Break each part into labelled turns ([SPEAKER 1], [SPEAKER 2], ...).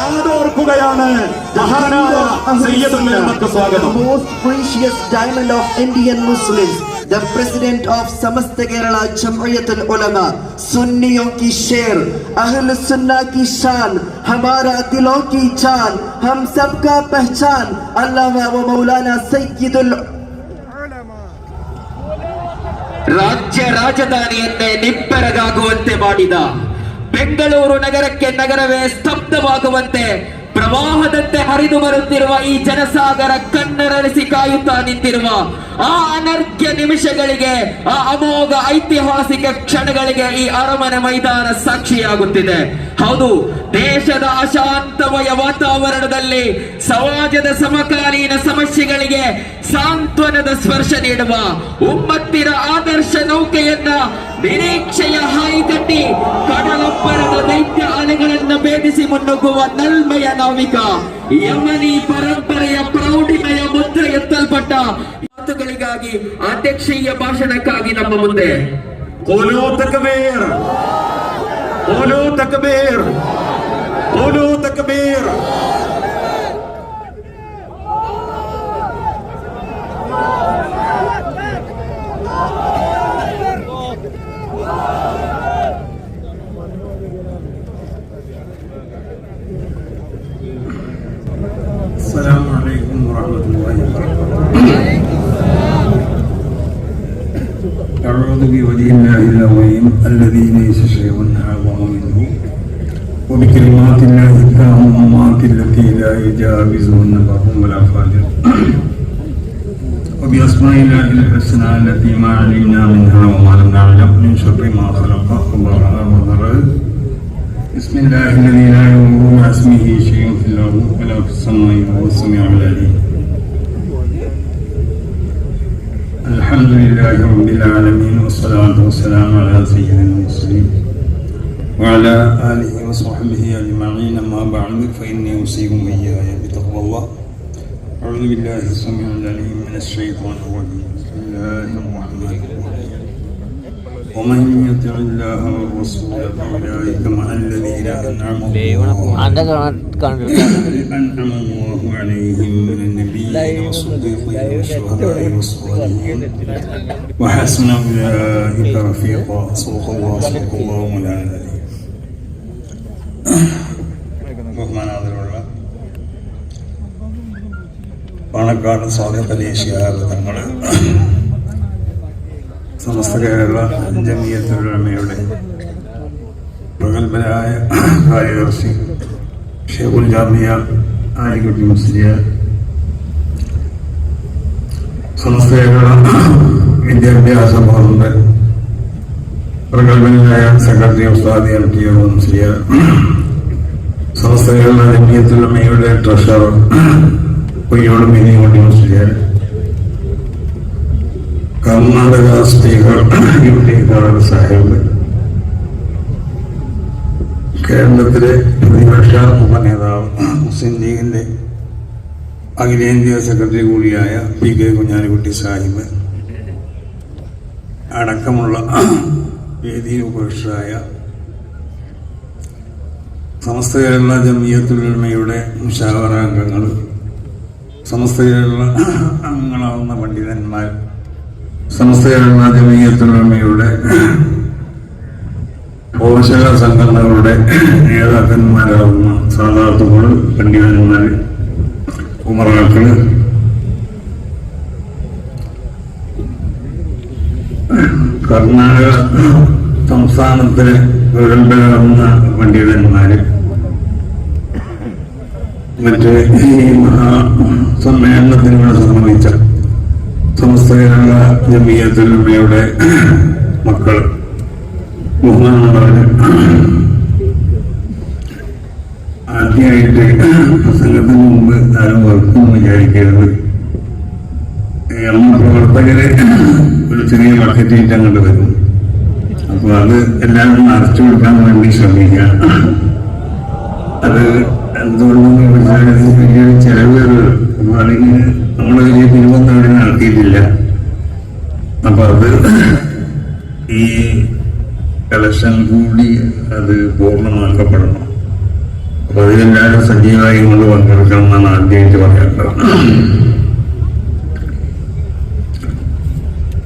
[SPEAKER 1] സ്വാഗതോർക്കുകയാണ്
[SPEAKER 2] സ്വാഗതം
[SPEAKER 1] most precious diamond of Indian Muslims the president of Samasta Kerala Jamiyat Ulama, Sunniyon ki sher, Ahl Sunna ki shan, Hamara dilon ki chan, Hum sab ka pehchan, Allama wa Maulana Sayyidul
[SPEAKER 3] ರಾಜ್ಯ ರಾಜಧಾನಿಯನ್ನೇ ನಿಬ್ಬರಗಾಗುವಂತೆ ಮಾಡಿದ ಬೆಂಗಳೂರು ನಗರಕ್ಕೆ ನಗರವೇ ಸ್ತಬ್ಧವಾಗುವಂತೆ ಪ್ರವಾಹದಂತೆ ಹರಿದು ಬರುತ್ತಿರುವ ಈ ಜನಸಾಗರ ಕಣ್ಣರಳಿಸಿ ಕಾಯುತ್ತಾ ನಿಂತಿರುವ ಆ ಅನರ್ಘ್ಯ ನಿಮಿಷಗಳಿಗೆ, ಆ ಅಮೋಘ ಐತಿಹಾಸಿಕ ಕ್ಷಣಗಳಿಗೆ ಈ ಅರಮನೆ ಮೈದಾನ ಸಾಕ್ಷಿಯಾಗುತ್ತಿದೆ. ಹೌದು, ದೇಶದ ಅಶಾಂತಮಯ ವಾತಾವರಣದಲ್ಲಿ ಸಮಾಜದ ಸಮಕಾಲೀನ ಸಮಸ್ಯೆಗಳಿಗೆ ಸಾಂತ್ವನದ ಸ್ಪರ್ಶ ನೀಡುವ ಉಮ್ಮತ್ತಿನ ಆದರ್ಶ ನೌಕೆಯನ್ನ ನಿರೀಕ್ಷೆಯ ಹಾಯಿ ಕಟ್ಟಿ ದೈತ್ಯ ಅಲೆಗಳನ್ನ ಭೇದಿಸಿ ಮುನ್ನುಗ್ಗುವ ನಲ್ಮೆಯ ನಾವಿಕ ಯಮನಿ ಪರಂಪರೆಯ ಪ್ರೌಢಿಮೆಯ ಮುದ್ರೆ ಎತ್ತಲ್ಪಟ್ಟ ಮಾತುಗಳಿಗಾಗಿ ಅಧ್ಯಕ್ಷೀಯ ಭಾಷಣಕ್ಕಾಗಿ ನಮ್ಮ ಮುಂದೆ.
[SPEAKER 2] ಕೋಲೋ
[SPEAKER 4] ತಕಬೀರ್ ಕೋಲೋ ತಕಬೀರ್ ಕೋಲೋ ತಕಬೀರ್ أعوذ بوجه الله العظيم الذي ليس شيء أعظم منه وبكلمات الله التامات التي لا يجاوزهن بر ولا فاجر. وبأسماء الله الحسنى التي ما علمنا منها وما لم نعلم من شر ما خلق وبرأ وضرر بسم الله الذي لا يضر اسمه شيء في الأرض ولا في السماء وهو السميع العليم. الحمد لله رب العالمين والصلاة والسلام على سيد المرسلين. وعلى آله وصحبه أجمعين أما بعد فإني أوصيكم إياي بتقوى الله. أعوذ بالله السميع العليم من الشيطان الرجيم. بسم الله الرحمن الرحيم. وحسن أولئك رفيقا صدق الله صدق الله مولانا العليم ബഹുമാനാദരവുള്ള പാണക്കാട് സ്വാഗത ദേശീയാബ് തങ്ങള് സമസ്ത കേരള ജമീയത്തുലമയുടെ പ്രഗത്ഭരായ കാര്യദർശി ഷേഖുൽ ജാമിയ ആലിക്കുട്ടി മുസ്ലിയ സമസ്ത കേരള വിദ്യാഭ്യാസ ബോർഡിന്റെ പ്രഗത്ഭനായ സെക്രട്ടറി ഉസ്താദി എം ടി മുസ്ലിയ സമസ്ത കേരള ജമീയത്തുലമയുടെ treasurer Poyyode മിനിയോട്ടി Musliyar Karnataka speaker U T Khader Sahib. കേരളത്തിലെ പ്രതിപക്ഷ ഉപനേതാവ് മുസ്ലിം ലീഗിന്റെ അഖിലേന്ത്യാ സെക്രട്ടറി കൂടിയായ പി കെ കുഞ്ഞാലിക്കുട്ടി സാഹിബ്. അടക്കമുള്ള വേദിയിൽ ഉപേക്ഷരായ സമസ്ത കേരള ജമിയത്തുലമയുടെ മുഷാവറ അംഗങ്ങൾ സമസ്ത കേരള അംഗങ്ങളാവുന്ന പണ്ഡിതന്മാർ കേരള ജമീയത്തുലമയുടെ പോഷക സംഘടനകളുടെ നേതാക്കന്മാരാകുന്ന സാധാത്തുകൾ പണ്ഡിതന്മാർ ഉമറാക്കൾ കർണാടക സംസ്ഥാനത്തിലെ പ്രഗത്ഭരാകുന്ന പണ്ഡിതന്മാര്. മറ്റേ ഈ മഹാ സമ്മേളനത്തിനോട് സംബന്ധിച്ച സമസ്ത കേരള ജമീയത്തുലമയുടെ മക്കൾ. മുഹമ്മദ് ആദ്യമായിട്ട് പ്രസംഗത്തിന് മുമ്പ് ആരും വർക്കും വിചാരിക്കരുത്. നമ്മൾ പ്രവർത്തകരെ ഒരു ചെറിയ ബക്കറ്റിട്ട് അങ്ങോട്ട് വരും. അപ്പൊ അത് എല്ലാവരും നിറച്ചു കൊടുക്കാൻ വേണ്ടി ശ്രമിക്കുക. അത് എന്തുകൊണ്ടെന്ന് വെച്ചാൽ വലിയൊരു ചെലവ് അല്ലെങ്കിൽ നമ്മൾ വലിയ തിരുവൊന്നും അവിടെ നടത്തിയിട്ടില്ല. അപ്പൊ അത് ഈ കളക്ഷൻ കൂടി അത് പൂർണമാക്കപ്പെടണം. അപ്പൊ അതിലെല്ലാവരും സജീവമായി കൊണ്ട് പങ്കെടുക്കണം എന്നാണ് ആദ്യമായിട്ട് പറയാറുള്ളത്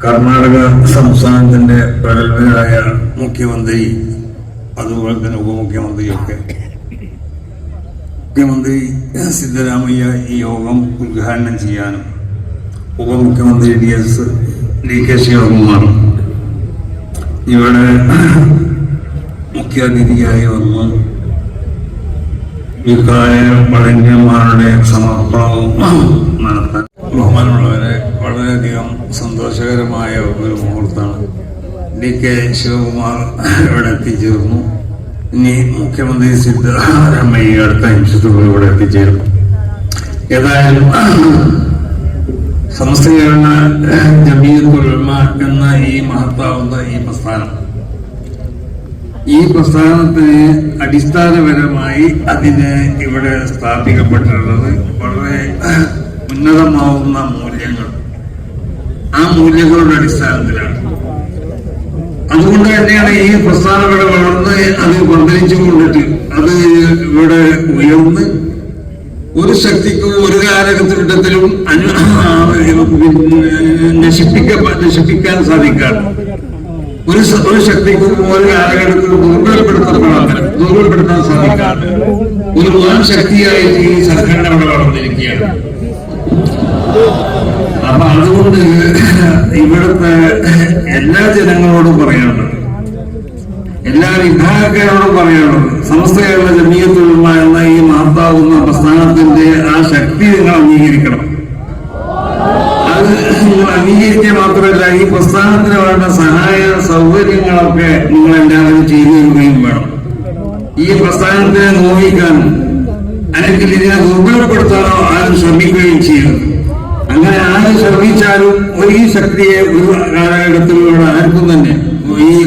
[SPEAKER 4] കർണാടക സംസ്ഥാനത്തിന്റെ പ്രഗത്ഭരായ മുഖ്യമന്ത്രി അതുപോലെ തന്നെ ഉപമുഖ്യമന്ത്രിയൊക്കെ. മുഖ്യമന്ത്രി സിദ്ധരാമയ്യ ഈ യോഗം ഉദ്ഘാടനം ചെയ്യാനും ഉപമുഖ്യമന്ത്രി D S D K Shivakumar ഇവിടെ മുഖ്യാതിഥിയായി വന്ന് വിഹായ പഴഞ്ഞന്മാരുടെ സമർപ്പണവും നടത്താൻ ബഹുമാനമുള്ളവരെ വളരെയധികം സന്തോഷകരമായ ഒരു മുഹൂർത്തമാണ്. ഡി കെ ശിവകുമാർ ഇവിടെ എത്തിച്ചേർന്നു. ഇനി മുഖ്യമന്ത്രി സിദ്ധരാമയ്യ അടുത്ത നിമിഷത്തോടെ ഇവിടെ എത്തിച്ചേരും. ഏതായാലും സമസ്ത കേരള ജമീയത്തുൽ ഉലമ എന്ന ഈ മഹത്താവുന്ന ഈ പ്രസ്ഥാനം. ഈ പ്രസ്ഥാനത്തിന് അടിസ്ഥാനപരമായി അതിന് ഇവിടെ സ്ഥാപിക്കപ്പെട്ടിട്ടുള്ളത് വളരെ ഉന്നതമാവുന്ന മൂല്യങ്ങൾ. ആ മൂല്യങ്ങളുടെ അടിസ്ഥാനത്തിലാണ്. അതുകൊണ്ട് തന്നെയാണ് ഈ പ്രസ്ഥാനം ഇവിടെ വളർന്ന് അത് വർദ്ധിച്ചു കൊണ്ടിട്ട് അത് ഇവിടെ ഉയർന്ന് ഒരു ശക്തിക്കും ഒരു കാലഘട്ടത്തിലും നശിപ്പിക്കാൻ നശിപ്പിക്ക നശിപ്പിക്കാൻ സാധിക്കാറ് ഒരു ഒരു ശക്തിക്കും ഒരു കാലഘട്ടത്തിലും ദുർബലപ്പെടുത്തപ്പെടാൻ ദുർബലപ്പെടുത്താൻ സാധിക്കാറ് ഒരു വൻ ശക്തിയായി ഈ സംഘടന അവിടെ വളർന്നിരിക്കുകയാണ്. അപ്പൊ അതുകൊണ്ട് ഇവിടുത്തെ എല്ലാ ജനങ്ങളോടും പറയാനുള്ളത് എല്ലാ വിഭാഗക്കാരോടും പറയാനുള്ളത്. സമസ്ത കേരള ജമീയത്തുള്ള ഈ മഹത്താവുന്ന പ്രസ്ഥാനത്തിന്റെ ആ ശക്തി നിങ്ങൾ അംഗീകരിക്കണം. അത് നിങ്ങൾ അംഗീകരിക്കുക മാത്രമല്ല ഈ പ്രസ്ഥാനത്തിന് വേണ്ട സഹായ സൗകര്യങ്ങളൊക്കെ നിങ്ങൾ എല്ലാവരും ചെയ്തു തരികയും വേണം. ഈ പ്രസ്ഥാനത്തിനെ നോവിക്കാനും അല്ലെങ്കിൽ ഇതിനെ ദുർബലപ്പെടുത്താനോ ആരും ശ്രമിക്കുകയും ചെയ്യരുത്. അങ്ങനെ ആരും ശ്രമിച്ചാലും ഒരു ശക്തിയെ ഒരു തന്നെ ഈ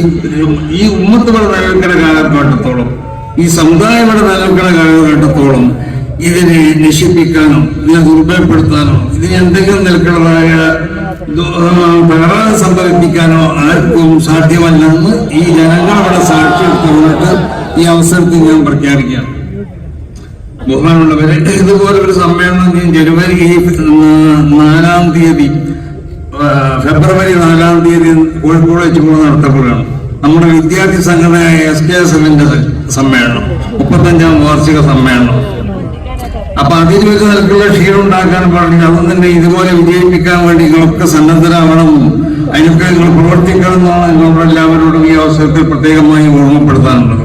[SPEAKER 4] ഈ ഉമ്മത്ത് ഇവിടെ നിലനിൽക്കുന്ന കാലഘട്ടത്തോളം ഈ സമുദായം ഇവിടെ നിലനിൽക്കുന്ന കാലഘട്ടത്തോളം ഇതിനെ നശിപ്പിക്കാനോ ഇതിനെ ദുർബലപ്പെടുത്താനോ ഇതിന് എന്തെങ്കിലും നിൽക്കുന്നതായ തകരാറ് സംഭവിപ്പിക്കാനോ ആർക്കും സാധ്യമല്ലെന്ന് ഈ ജനങ്ങളവിടെ സാക്ഷ്യപ്പെടുത്തിട്ട് ഈ അവസരത്തിൽ ഞാൻ പ്രഖ്യാപിക്കുകയാണ്. ബഹുമാനുള്ളവരെ ഇതുപോലെ ഒരു സമ്മേളനം ജനുവരി നാലാം തീയതി ഫെബ്രുവരി നാലാം തീയതി കോഴിക്കോട് വെച്ച് നടത്തപ്പെടുകയാണ്. നമ്മുടെ വിദ്യാർത്ഥി സംഘടനയായ എസ് കെ എസ് എമ്മിന്റെ സമ്മേളനം മുപ്പത്തഞ്ചാം വാർഷിക സമ്മേളനം. അപ്പൊ അതിന് ഒരു നിലക്കുള്ള ക്ഷീണം ഉണ്ടാക്കാൻ പാടില്ല. അതും തന്നെ ഇതുപോലെ വിജയിപ്പിക്കാൻ വേണ്ടി നിങ്ങളൊക്കെ സന്നദ്ധരാവണമെന്നും അതിനൊക്കെ നിങ്ങൾ പ്രവർത്തിക്കണമെന്നാണ് നിങ്ങളുടെ എല്ലാവരോടും ഈ അവസരത്തിൽ പ്രത്യേകമായി ഓർമ്മപ്പെടുത്താനുള്ളത്.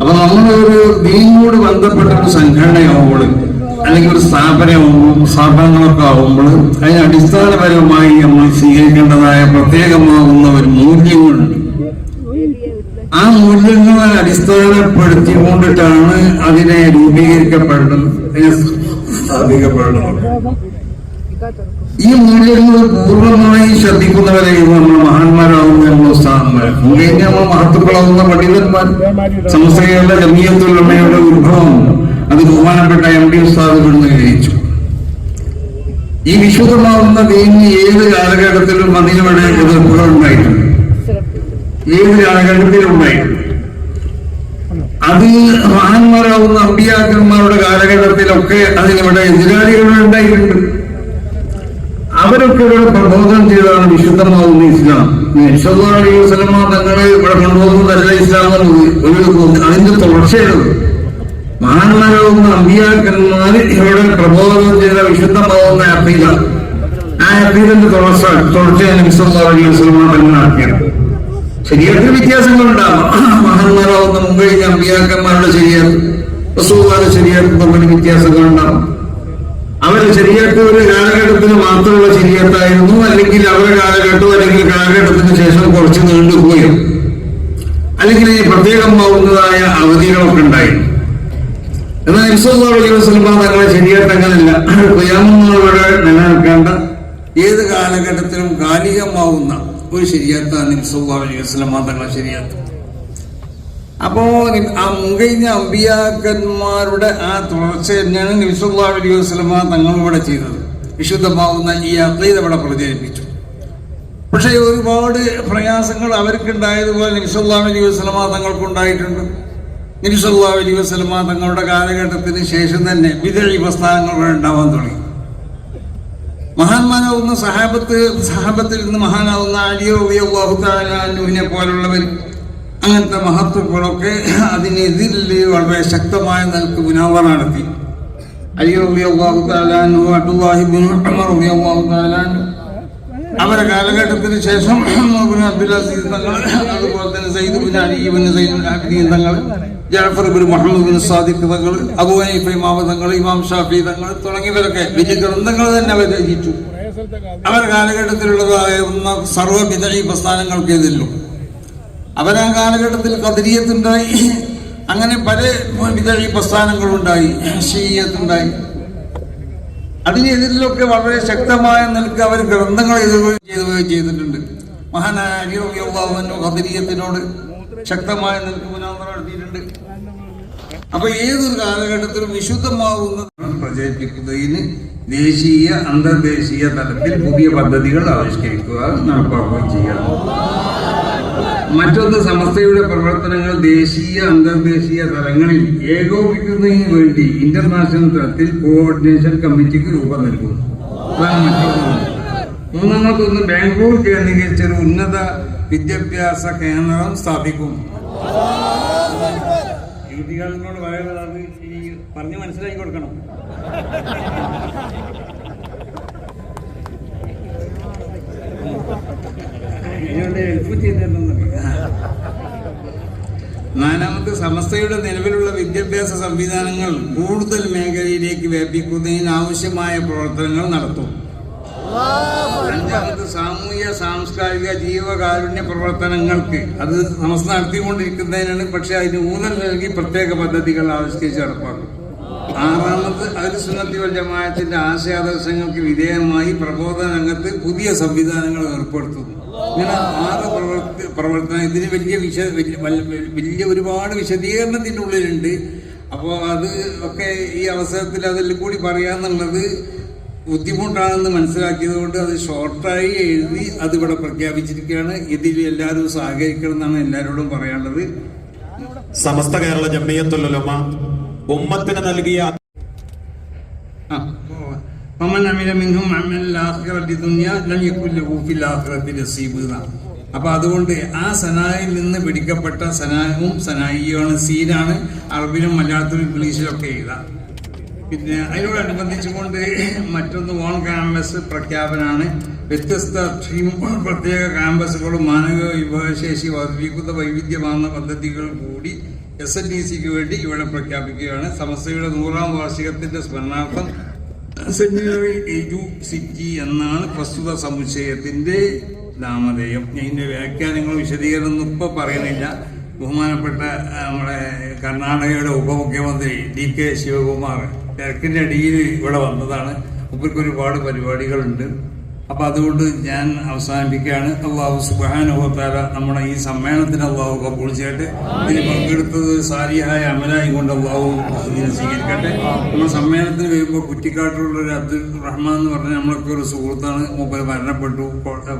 [SPEAKER 4] അപ്പൊ നമ്മളൊരു ദീനോട് ബന്ധപ്പെട്ട ഒരു സംഘടനയാവുമ്പോൾ അല്ലെങ്കിൽ ഒരു സ്ഥാപനമാകും സ്ഥാപനങ്ങളൊക്കെ ആകുമ്പോൾ അതിന് അടിസ്ഥാനപരമായി നമ്മൾ സ്വീകരിക്കേണ്ടതായ പ്രത്യേകമാകുന്ന ഒരു മൂല്യങ്ങളുണ്ട്. ആ മൂല്യങ്ങളെ അടിസ്ഥാനപ്പെടുത്തിക്കൊണ്ടിട്ടാണ് അതിനെ രൂപീകരിക്കപ്പെടുന്നത് അതിനെ സ്ഥാപിക്കപ്പെടുന്നത്. ഈ മൂല്യങ്ങൾ പൂർണമായി ശ്രദ്ധിക്കുന്നവരെയും നമ്മൾ മഹാന്മാരാകുന്ന നമ്മൾ മുഖേന നമ്മൾ മഹത്തുക്കളാവുന്ന പണ്ഡിതന്മാർ സംസ്ഥയുടെ ജമീയത്തുള്ളമ്മയുടെ ഉത്ഭവം അത് ബഹുമാനപ്പെട്ട എം ഡി ഉസ്താദ് ഇവിടുന്ന് ഗ്രഹിച്ചു ഈ വിശുദ്ധമാകുന്ന ദീനി ഏത് കാലഘട്ടത്തിലും മതിയുടെ എതിർപ്പുകൾ ഉണ്ടായിട്ടുണ്ട് ഏത് കാലഘട്ടത്തിലും ഉണ്ടായിട്ടുണ്ട് അത് മഹാന്മാരാവുന്ന അമ്പിയാക്കന്മാരുടെ കാലഘട്ടത്തിലൊക്കെ അതിനിവിടെ എതിരാളികൾ ഉണ്ടായിട്ടുണ്ട് അവരൊക്കെ ഇവിടെ പ്രബോധനം ചെയ്തതാണ് വിശുദ്ധമാകുന്ന ഇസ്ലാം. വസല്ലമ തങ്ങളെ ഇവിടെ കൊണ്ടുപോകുന്നതല്ല ഇസ്ലാം എന്നുള്ളത് ഒരു അതിന്റെ തുടർച്ചയാണ് മഹാന്മാരാവുന്ന അമ്പിയാക്കന്മാർ ഇവിടെ പ്രബോധനം ചെയ്ത വിശുദ്ധമാവുന്ന അപ്പീല ആ അപ്പീലിന്റെ തുടർച്ച തുടർച്ചയാണ് നടത്തിയത്. ശരീരത്തിൽ വ്യത്യാസങ്ങളുണ്ടാകും. മഹാന്മാരാവുന്ന കഴിഞ്ഞ അമ്പിയാക്കന്മാരുടെ ശരീരം റസൂലുള്ളാഹിയുടെ ശരീരത്തിൽ തമ്മിൽ വ്യത്യാസങ്ങളുണ്ടാകും. അവരുടെ ശരീരത്ത് ഒരു കാലഘട്ടത്തിന് മാത്രമുള്ള ശരീരത്തായിരുന്നു അല്ലെങ്കിൽ അവരുടെ കാലഘട്ടം അല്ലെങ്കിൽ കാലഘട്ടത്തിന് ശേഷം കുറച്ച് നീണ്ടുപോയോ. അല്ലെങ്കിൽ ഈ പ്രത്യേകമാവുന്നതായ അവധികളൊക്കെ ഉണ്ടായിരുന്നു. എന്നാൽ ഇസ്ലാം അലൈഹി തങ്ങളുടെ ശരീരത്ത് അങ്ങനല്ല ക്രിയാമങ്ങളുടെ നിലനിൽക്കേണ്ട. ഏത് കാലഘട്ടത്തിലും കാലികമാവുന്ന ഒരു ശരിയാത്താണ് ഇസ്ലാം അലൈഹി തങ്ങളുടെ ശരിയാത്ത് അപ്പോ ആ മുൻകഴിഞ്ഞ അമ്പിയാക്കന്മാരുടെ ആ തുടർച്ച തന്നെയാണ് നിമിസുല്ലാ അലൈഹി വസ്ലമ തങ്ങൾ ചെയ്തത്. വിശുദ്ധമാവുന്ന ഈ അദ്വൈത ഇവിടെ പ്രചരിപ്പിച്ചു. പക്ഷേ ഒരുപാട് പ്രയാസങ്ങൾ അവർക്കുണ്ടായതുപോലെ നിമിസുല്ലാ അലൈഹി വസ്ലമ തങ്ങൾക്കുണ്ടായിട്ടുണ്ട് നബിസല്ലാ അലി വസ്ലമ തങ്ങളുടെ കാലഘട്ടത്തിന് ശേഷം തന്നെ വിതഴി പ്രസ്ഥാനങ്ങൾ ഉണ്ടാവാൻ തുടങ്ങി. മഹാന്മാരാവുന്ന സഹാബത്ത് സഹാബത്തിൽ നിന്ന് മഹാനാവുന്ന അലിയോഹുത്താലുവിനെ പോലുള്ളവർ അങ്ങനത്തെ മഹത്വങ്ങളൊക്കെ അതിനെതിരിൽ വളരെ ശക്തമായ നിലയ്ക്ക് മുനാവർ നടത്തി. അലിയോഹുത്താലു അബ്ദുല്ലാഹിബിൻ അവരെ കാലഘട്ടത്തിന് ശേഷം ഇബ്നു അബ്ദുൽ അസീസ് അതുപോലെ തന്നെ സയ്യിദ് ബിൻ അലി ഇബ്നു സയ്യിദ് അബ്ദീൻ തങ്ങൾ ജാഫർ ബിൻ മുഹമ്മദ് ബിൻ സാദിഖ് തങ്ങൾ അബു ഹനീഫ ഇമാം ഷാഫി തങ്ങൾ തുടങ്ങിയവരൊക്കെ വലിയ ഗ്രന്ഥങ്ങൾ തന്നെ അവർ രചിച്ചു. അവരുടെ കാലഘട്ടത്തിലുള്ളതായ സർവ വിതഴി പ്രസ്ഥാനങ്ങൾക്കെതിരിലും അവരാ കാലഘട്ടത്തിൽ കദരിയത്തുണ്ടായി അങ്ങനെ പല വിതഴി പ്രസ്ഥാനങ്ങളുണ്ടായി ഷീയത്തുണ്ടായി. അതിനെതിരിലൊക്കെ വളരെ ശക്തമായ നിലയ്ക്ക് അവർ ഗ്രന്ഥങ്ങൾ എഴുതുകയും ചെയ്തുകയും ചെയ്തിട്ടുണ്ട്. മഹാനായ അലിയാഹുവിനോ ഖദരീയത്തിനോട് ശക്തമായ നിലയ്ക്ക് മുനാന്തരം നടത്തിയിട്ടുണ്ട്. അപ്പൊ ഏതൊരു കാലഘട്ടത്തിലും വിശുദ്ധമാവുന്ന പ്രചരിപ്പിക്കുന്നതിന് ദേശീയ അന്തർദേശീയ തലത്തിൽ പുതിയ പദ്ധതികൾ ആവിഷ്കരിക്കുക നടപ്പാക്കുകയും ചെയ്യുക മറ്റൊന്ന് സമസ്തയുടെ പ്രവർത്തനങ്ങൾ ദേശീയ അന്തർദേശീയ തലങ്ങളിൽ ഏകോപിക്കുന്നതിന് വേണ്ടി ഇന്റർനാഷണൽ തലത്തിൽ കോർഡിനേഷൻ കമ്മിറ്റിക്ക് രൂപം നൽകുന്നു. മൂന്നാമത്തൊന്ന് ബാംഗ്ലൂർ കേന്ദ്രീകരിച്ച ഒരു ഉന്നത വിദ്യാഭ്യാസ കേന്ദ്രം സ്ഥാപിക്കും യുവതികളോട് പറയുന്നത് പറഞ്ഞ് മനസ്സിലാക്കി കൊടുക്കണം. നാലാമത്തെ സമസ്തയുടെ നിലവിലുള്ള വിദ്യാഭ്യാസ സംവിധാനങ്ങൾ കൂടുതൽ മേഖലയിലേക്ക് വ്യാപിക്കുന്നതിന് ആവശ്യമായ പ്രവർത്തനങ്ങൾ നടത്തും. അഞ്ചാമത് സാമൂഹ്യ സാംസ്കാരിക ജീവകാരുണ്യ പ്രവർത്തനങ്ങൾക്ക് അത് സമസ്ത നടത്തിക്കൊണ്ടിരിക്കുന്നതിനാണ് പക്ഷെ അതിന് ഊന്നൽ നൽകി പ്രത്യേക പദ്ധതികൾ ആവിഷ്കരിച്ച് നടപ്പാക്കും ആറാമത് അതിൽ സുന്നത്തി വൽ ജമാഅത്തിന്റെ ആശയാദർശങ്ങൾക്ക് വിധേയമായി പ്രബോധന രംഗത്ത് പുതിയ സംവിധാനങ്ങൾ ഏർപ്പെടുത്തുന്നു. ഇങ്ങനെ ആറ് പ്രവർത്തി പ്രവർത്തനം ഇതിന് വലിയ വിശ വലിയ ഒരുപാട് വിശദീകരണത്തിന്റെ ഉള്ളിലുണ്ട്. അപ്പോൾ അത് ഒക്കെ ഈ അവസരത്തിൽ അതിൽ കൂടി പറയാന്നുള്ളത് ബുദ്ധിമുട്ടാണെന്ന് മനസ്സിലാക്കിയത് കൊണ്ട് അത് ഷോർട്ടായി എഴുതി അതിവിടെ പ്രഖ്യാപിച്ചിരിക്കുകയാണ്. ഇതിൽ എല്ലാവരും സഹകരിക്കണം എന്നാണ് എല്ലാവരോടും പറയാനുള്ളത്.
[SPEAKER 2] സമസ്ത കേരള ജമിയത്തുലമ ഉമ്മത്തിന് നൽകിയ
[SPEAKER 4] ومن عمل منهم عمل الآخرة الدنيا لم يكن له في الآخرة نصيب എന്നാണ്. അപ്പൊ അതുകൊണ്ട് ആ സനായിൽ നിന്ന് പിടിക്കപ്പെട്ട സനായും സനായിയാണ് സീനാണ് അറബിലും മലയാളത്തിലും ഇംഗ്ലീഷിലൊക്കെ എഴുതാം പിന്നെ അതിനോടനുബന്ധിച്ചുകൊണ്ട് മറ്റൊന്ന് ഓൺ ക്യാമ്പസ് പ്രഖ്യാപനമാണ് വ്യത്യസ്ത സ്ട്രീം പ്രത്യേക ക്യാമ്പസുകളും മാനവ വിഭവശേഷി വർദ്ധിപ്പിക്കുന്ന വൈവിധ്യമാർന്ന പദ്ധതികൾ കൂടി എസ് എൻ ഡി സിക്ക് വേണ്ടി ഇവിടെ പ്രഖ്യാപിക്കുകയാണ്. സമസ്തയുടെ നൂറാം വാർഷികത്തിന്റെ സ്മരണാർത്ഥം സെന്റിനറി എജു സിറ്റി എന്നാണ് പ്രസ്തുത സമുച്ചയത്തിന്റെ നാമധേയം. ഇതിന്റെ വ്യാഖ്യാനങ്ങളും വിശദീകരണം ഇപ്പൊ പറയുന്നില്ല. ബഹുമാനപ്പെട്ട നമ്മുടെ കർണാടകയുടെ ഉപമുഖ്യമന്ത്രി ഡി കെ ശിവകുമാർ തിരക്കിന്റെ അടിയിൽ ഇവിടെ വന്നതാണ്. ഇവർക്ക് ഒരുപാട് പരിപാടികളുണ്ട്. അപ്പൊ അതുകൊണ്ട് ഞാൻ അവസാനിപ്പിക്കുകയാണ്. അള്ളാഹു സുബാനുഭവത്താല നമ്മുടെ ഈ സമ്മേളനത്തിന് അള്ളാഹു കബൂൾ ചെയ്യട്ടെ. ഇതിന് പങ്കെടുത്തത് സാരിയായ അമലായി കൊണ്ട് അള്ളാഹു ഇതിനെ സ്വീകരിക്കട്ടെ. നമ്മുടെ സമ്മേളനത്തിന് വരുമ്പോൾ കുറ്റിക്കാട്ടിലുള്ള ഒരു അബ്ദുൽ റഹ്മാൻ എന്ന് പറഞ്ഞ നമ്മളൊക്കെ ഒരു സുഹൃത്താണ്. മൂപ്പര് മരണപ്പെട്ടു.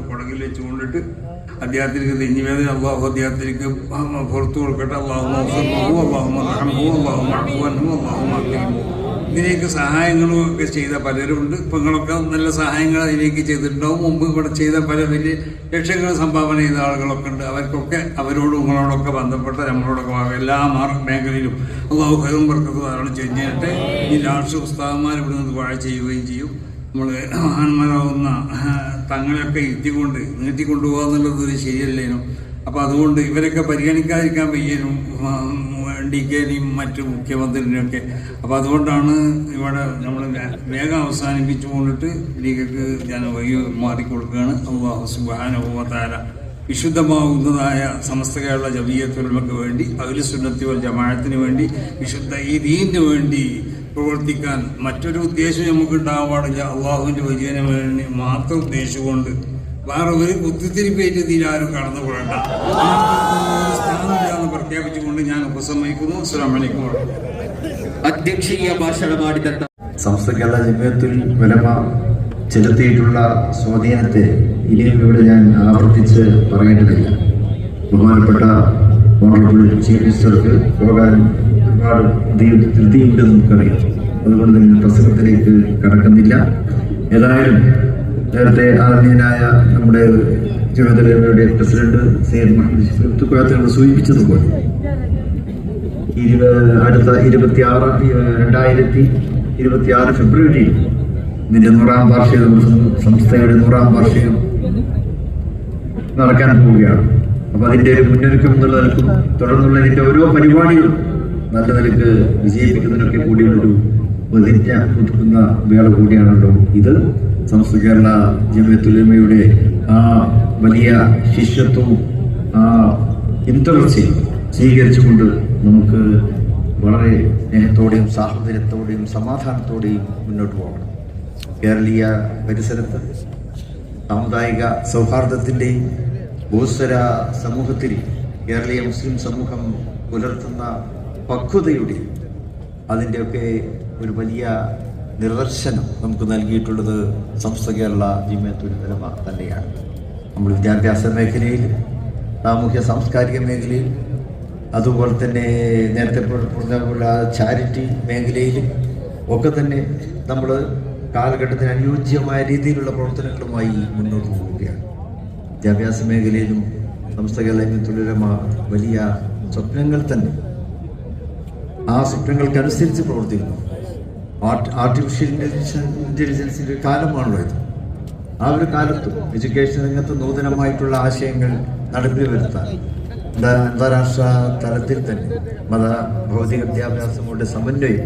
[SPEAKER 4] കുടകിൽ വെച്ച് കൊണ്ടിട്ട് അദ്ദേഹത്തിലേക്ക് തെഞ്ഞിവേദന അള്ളാഹു അദ്ദേഹത്തിലേക്ക് പുറത്തു കൊടുക്കട്ടെ. അള്ളാഹു അള്ളാഹു അള്ളാഹു അള്ളാഹു അള്ളാഹു ഇതിലേക്ക് സഹായങ്ങളും ഒക്കെ ചെയ്ത പലരുമുണ്ട് ഇപ്പം നിങ്ങളൊക്കെ നല്ല സഹായങ്ങൾ അതിലേക്ക് ചെയ്തിട്ടുണ്ടാവും. മുമ്പ് ഇവിടെ ചെയ്ത പല വലിയ ലക്ഷ്യങ്ങൾ സംഭാവന ചെയ്ത ആളുകളൊക്കെ ഉണ്ട്. അവർക്കൊക്കെ അവരോടും നിങ്ങളോടൊക്കെ ബന്ധപ്പെട്ട നമ്മളോടൊക്കെ എല്ലാ മേഖലയിലും അള്ളാഹു ഹൈവും വർക്കത്ത് ധാരാളം ചെയ്യട്ടെ ഈ രാഷ്ട്രീയ പുസ്തകന്മാർ ഇവിടെ നിന്ന് വാഴ ചെയ്യുകയും ചെയ്യും. നമ്മൾ മഹാന്മാരാവുന്ന തങ്ങളെയൊക്കെ ഇരുത്തിക്കൊണ്ട് നീട്ടിക്കൊണ്ടുപോകാന്നുള്ളത് ഒരു ശരിയല്ലേനും? അപ്പോൾ അതുകൊണ്ട് ഇവരൊക്കെ പരിഗണിക്കാതിരിക്കാൻ വയ്യനും? ഡി കെനെയും മറ്റു മുഖ്യമന്ത്രിനെയൊക്കെ അപ്പോൾ അതുകൊണ്ടാണ് ഇവിടെ നമ്മൾ വേഗം അവസാനിപ്പിച്ചു കൊണ്ടിട്ട് ലീഗക്ക് ഞാൻ വഴി മാറിക്കൊടുക്കുകയാണ്. അള്ളാഹു സുബാനുഭവത്താര വിശുദ്ധമാകുന്നതായ സമസ്ത കേരള ജമീയത്തുകൾക്ക് വേണ്ടി അവർ സുന്നത്തി വൽ ജമാഅത്തിന് വേണ്ടി വിശുദ്ധ ഈ ദീനിന് വേണ്ടി പ്രവർത്തിക്കാൻ മറ്റൊരു ഉദ്ദേശം നമുക്ക് ഉണ്ടാകാൻ പാടില്ല അള്ളാഹുവിന്റെ വലിയതിന് വേണ്ടി മാത്രം ഉദ്ദേശിച്ചുകൊണ്ട് വേറെ ഒരു കുത്തിത്തിരിപ്പേറ്റ് ഇതിലാരും കടന്നുകൂടണ്ട സ്ഥാനമില്ലാന്ന് പ്രഖ്യാപിച്ചുകൊണ്ട് ഞാൻ ഉപസംഹരിക്കുന്നു. അസ്സലാമലൈക്കും
[SPEAKER 3] അധ്യക്ഷീയ ഭാഷണം ആടിത്തട്ട
[SPEAKER 5] സംസ്ഥ കേരള ജമീയത്തുൽ വിലമ ചെലുത്തിയിട്ടുള്ള സ്വാധീനത്തെ ഇനിയും ഇവിടെ ഞാൻ ആവർത്തിച്ച് പറയേണ്ടതില്ല. ബഹുമാനപ്പെട്ട ഓണറബിൾ ചീഫ് മിനിസ്റ്റർക്ക് പോകാൻ ഒരുപാട് ധൃതിയുണ്ടെന്ന് നമുക്കറിയാം. അതുകൊണ്ട് തന്നെ പ്രസംഗത്തിലേക്ക് കടക്കുന്നില്ല. ഏതായാലും നേരത്തെ ആദരണീയനായ നമ്മുടെ ജമതലയുടെ പ്രസിഡന്റ് സയ്യിദ് സൂചിപ്പിച്ചതുപോലെ ഇരുപ അടുത്ത ഇരുപത്തിയാറ് രണ്ടായിരത്തി ഇരുപത്തിയാറ് ഫെബ്രുവരിയിൽ ഇതിന്റെ നൂറാം വാർഷികം സംസ്ഥയുടെ നൂറാം വാർഷികം നടക്കാൻ പോവുകയാണ്. അപ്പൊ അതിന്റെ ഒരു മുന്നൊരുക്കം എന്നുള്ള നിലക്കും തുടർന്നുള്ള ഇതിന്റെ ഓരോ പരിപാടികളും നല്ല നിലയ്ക്ക് വിജയിപ്പിക്കുന്നതിനൊക്കെ കൂടിയുള്ളൊരു പ്രതിജ്ഞ പുതുക്കുന്ന വേള കൂടിയാണല്ലോ ഇത്. സമസ്ത കേരള ജമയത്തുലമയുടെ ആ വലിയ ശിഷ്യത്വവും ആ പിന്തുടർച്ചയും സ്വീകരിച്ചുകൊണ്ട് നമുക്ക് വളരെ സ്നേഹത്തോടെയും സാഹോദര്യത്തോടെയും സമാധാനത്തോടെയും മുന്നോട്ട് പോകണം. കേരളീയ പരിസരത്ത് സാമുദായിക സൗഹാർദ്ദത്തിന്റെയും ബോസ്വര സമൂഹത്തിൽ കേരളീയ മുസ്ലിം സമൂഹം പുലർത്തുന്ന പക്വതയുടെയും അതിന്റെയൊക്കെ ഒരു വലിയ നിദർശനം നമുക്ക് നൽകിയിട്ടുള്ളത് സംസ്ഥ കേരള ജിമ്മത്തുൽ ഉലമ തന്നെയാണ് നമ്മൾ വിദ്യാഭ്യാസ മേഖലയിൽ സാമൂഹ്യ സാംസ്കാരിക മേഖലയിൽ അതുപോലെ തന്നെ നേരത്തെ പറഞ്ഞ ചാരിറ്റി മേഖലയിൽ ഒക്കെ തന്നെ നമ്മൾ കാലഘട്ടത്തിന് അനുയോജ്യമായ രീതിയിലുള്ള പ്രവർത്തനങ്ങളുമായി മുന്നോട്ട് പോവുകയാണ്. വിദ്യാഭ്യാസ മേഖലയിലും സംസ്ഥകളുലമ വലിയ സ്വപ്നങ്ങൾ തന്നെ. ആ സ്വപ്നങ്ങൾക്കനുസരിച്ച് പ്രവർത്തിക്കുന്നു. ആർട്ടിഫിഷ്യൽ ഇന്റലിജൻസ് ഇന്റലിജൻസിന്റെ കാലമാണല്ലോ ഇത്. ആ ഒരു കാലത്തും എഡ്യൂക്കേഷൻ രംഗത്ത് നൂതനമായിട്ടുള്ള ആശയങ്ങൾ നടപ്പിൽ വരുത്താൻ അന്താരാഷ്ട്ര തലത്തിൽ തന്നെ മത ഭൗതിക വിദ്യാഭ്യാസങ്ങളുടെ സമന്വയം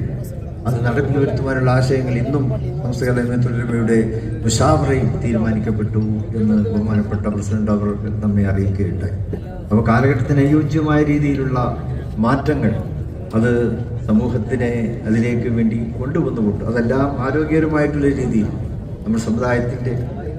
[SPEAKER 5] അത് നടപ്പിൽ വരുത്തുവാനുള്ള ആശയങ്ങൾ ഇന്നും സംസ്ഥകളുടെ മുഷാവറയിൽ തീരുമാനിക്കപ്പെട്ടു എന്ന് ബഹുമാനപ്പെട്ട പ്രസിഡന്റ് അവർ നമ്മെ അറിയിക്കുകയുണ്ടായി. അപ്പോൾ കാലഘട്ടത്തിന് അനുയോജ്യമായ രീതിയിലുള്ള മാറ്റങ്ങൾ അത് സമൂഹത്തിനെ അതിലേക്ക് വേണ്ടി കൊണ്ടുവന്നുകൊണ്ട് അതെല്ലാം ആരോഗ്യകരമായിട്ടുള്ള രീതിയിൽ നമ്മുടെ സമുദായത്തിന്റെ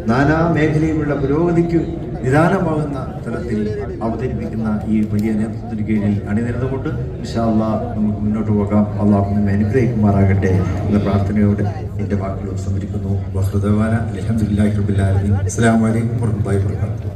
[SPEAKER 5] നാനാ മേഖലയിലുള്ള പുരോഗതിക്ക് നിദാനമാകുന്ന തരത്തിൽ അവതരിപ്പിക്കുന്ന ഈ വലിയ നേതൃത്വത്തിന് കീഴിൽ അണിനിരുന്നുകൊണ്ട് വിശാല നമുക്ക് മുന്നോട്ട് പോകാം. അള്ളാഹു നമ്മെ അനുഗ്രഹിക്കുമാറാകട്ടെ എന്ന പ്രാർത്ഥനയോട് എന്റെ വാക്കുകൾ സംഭരിക്കുന്നു വസ്തുതവാന അലഹമുല്ലാ അസ്സാം വലൈക്കും വർഹമുല്ലാ വർക്കാത്തു